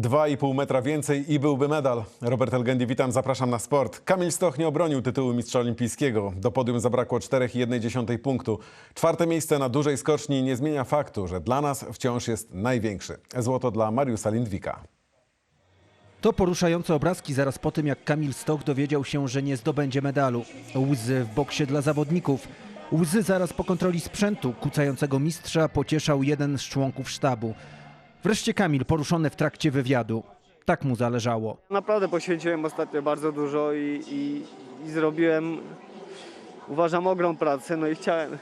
2,5 metra więcej i byłby medal. Robert Elgendi, witam, zapraszam na sport. Kamil Stoch nie obronił tytułu mistrza olimpijskiego. Do podium zabrakło 4,1 punktu. Czwarte miejsce na dużej skoczni nie zmienia faktu, że dla nas wciąż jest największy. Złoto dla Mariusa Lindwika. To poruszające obrazki zaraz po tym, jak Kamil Stoch dowiedział się, że nie zdobędzie medalu. Łzy w boksie dla zawodników. Łzy zaraz po kontroli sprzętu kucającego mistrza pocieszał jeden z członków sztabu. Wreszcie Kamil poruszony w trakcie wywiadu. Tak mu zależało. Naprawdę poświęciłem ostatnio bardzo dużo i, i, i zrobiłem, uważam, ogrom pracy. No i chciałem,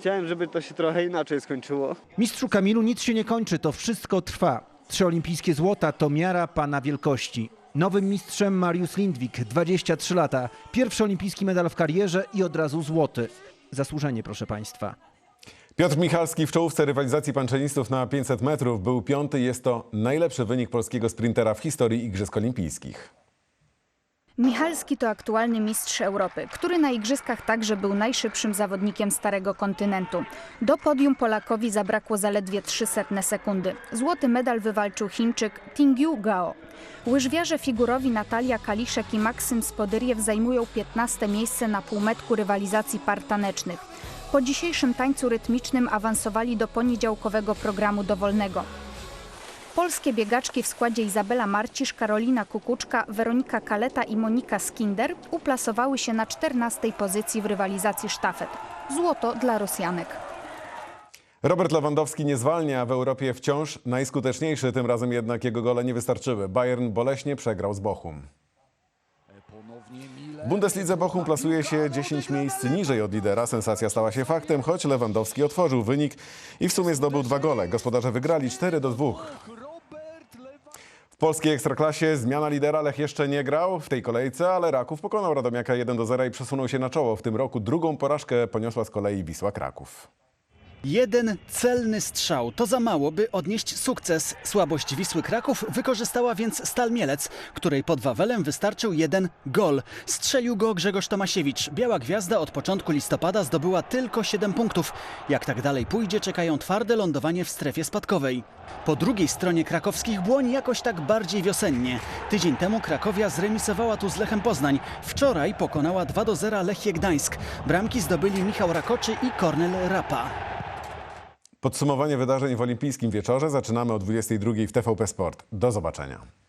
chciałem, żeby to się trochę inaczej skończyło. Mistrzu Kamilu nic się nie kończy, to wszystko trwa. Trzy olimpijskie złota to miara pana wielkości. Nowym mistrzem Mariusz Lindwik, 23 lata. Pierwszy olimpijski medal w karierze i od razu złoty. Zasłużenie, proszę państwa. Piotr Michalski w czołówce rywalizacji panczenistów na 500 metrów był piąty. Jest to najlepszy wynik polskiego sprintera w historii Igrzysk Olimpijskich. Michalski to aktualny mistrz Europy, który na igrzyskach także był najszybszym zawodnikiem Starego Kontynentu. Do podium Polakowi zabrakło zaledwie 300 sekundy. Złoty medal wywalczył Chińczyk Tingyu Gao. Łyżwiarze figurowi Natalia Kaliszek i Maksym Spodyriew zajmują 15 miejsce na półmetku rywalizacji par tanecznych. Po dzisiejszym tańcu rytmicznym awansowali do poniedziałkowego programu dowolnego. Polskie biegaczki w składzie Izabela Marcisz, Karolina Kukuczka, Weronika Kaleta i Monika Skinder uplasowały się na 14 pozycji w rywalizacji sztafet. Złoto dla Rosjanek. Robert Lewandowski nie zwalnia, w Europie wciąż najskuteczniejszy, tym razem jednak jego gole nie wystarczyły. Bayern boleśnie przegrał z Bochum. W Bundeslidze Bochum plasuje się 10 miejsc niżej od lidera. Sensacja stała się faktem, choć Lewandowski otworzył wynik i w sumie zdobył dwa gole. Gospodarze wygrali 4 do 2. W polskiej ekstraklasie zmiana lidera Lech jeszcze nie grał w tej kolejce, ale Raków pokonał Radomiaka 1 do 0 i przesunął się na czoło. W tym roku drugą porażkę poniosła z kolei Wisła Kraków. Jeden celny strzał to za mało, by odnieść sukces. Słabość Wisły Kraków wykorzystała więc Stal Mielec, której pod Wawelem wystarczył jeden gol. Strzelił go Grzegorz Tomasiewicz. Biała Gwiazda od początku listopada zdobyła tylko 7 punktów. Jak tak dalej pójdzie, czekają twarde lądowanie w strefie spadkowej. Po drugiej stronie krakowskich błoń jakoś tak bardziej wiosennie. Tydzień temu Krakowia zremisowała tu z Lechem Poznań. Wczoraj pokonała 2 do 0 Lechie Gdańsk. Bramki zdobyli Michał Rakoczy i Kornel Rapa. Podsumowanie wydarzeń w olimpijskim wieczorze zaczynamy o 22 w TVP Sport. Do zobaczenia.